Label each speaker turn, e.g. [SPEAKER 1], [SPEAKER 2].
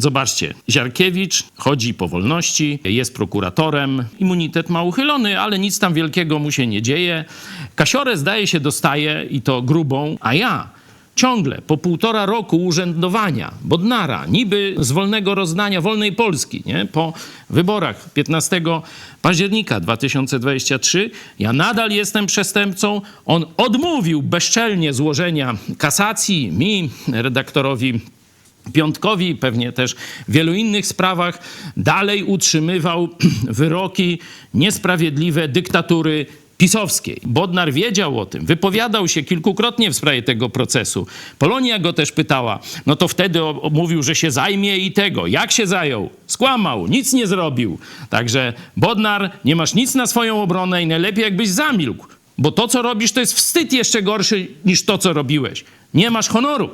[SPEAKER 1] Zobaczcie, Ziarkiewicz chodzi po wolności, jest prokuratorem, immunitet ma uchylony, ale nic tam wielkiego mu się nie dzieje. Kasiorę zdaje się dostaje i to grubą, a ja ciągle po półtora roku urzędowania Bodnara, niby z wolnego rozdania wolnej Polski, nie? po wyborach 15 października 2023, ja nadal jestem przestępcą. On odmówił bezczelnie złożenia kasacji mi, redaktorowi Piątkowi, pewnie też w wielu innych sprawach, dalej utrzymywał wyroki niesprawiedliwe dyktatury pisowskiej. Bodnar wiedział o tym, wypowiadał się kilkukrotnie w sprawie tego procesu. Polonia go też pytała, no to wtedy mówił, że się zajmie i tego. Jak się zajął? Skłamał, nic nie zrobił. Także Bodnar, nie masz nic na swoją obronę i najlepiej jakbyś zamilkł, bo to, co robisz, to jest wstyd jeszcze gorszy niż to, co robiłeś. Nie masz honoru.